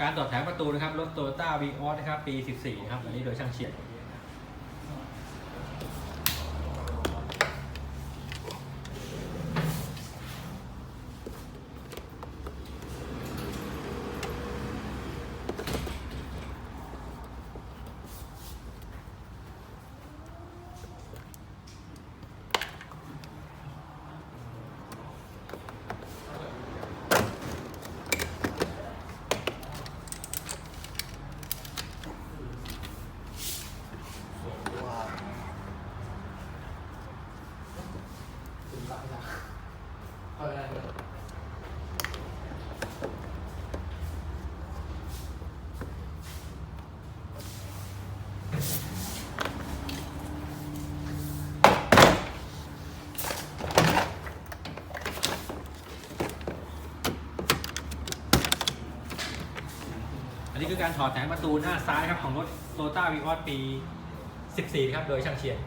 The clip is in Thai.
การต่อแถวประตูนะครับรถโตโยต้าวีออสนะครับปี 14นะครับอันนี้โดยช่างเฉียด อันนี้คือการถอดแถมประตูหน้าซ้ายครับของรถโตต้าวีออสปี 14 ครับ โดยช่างเฉียด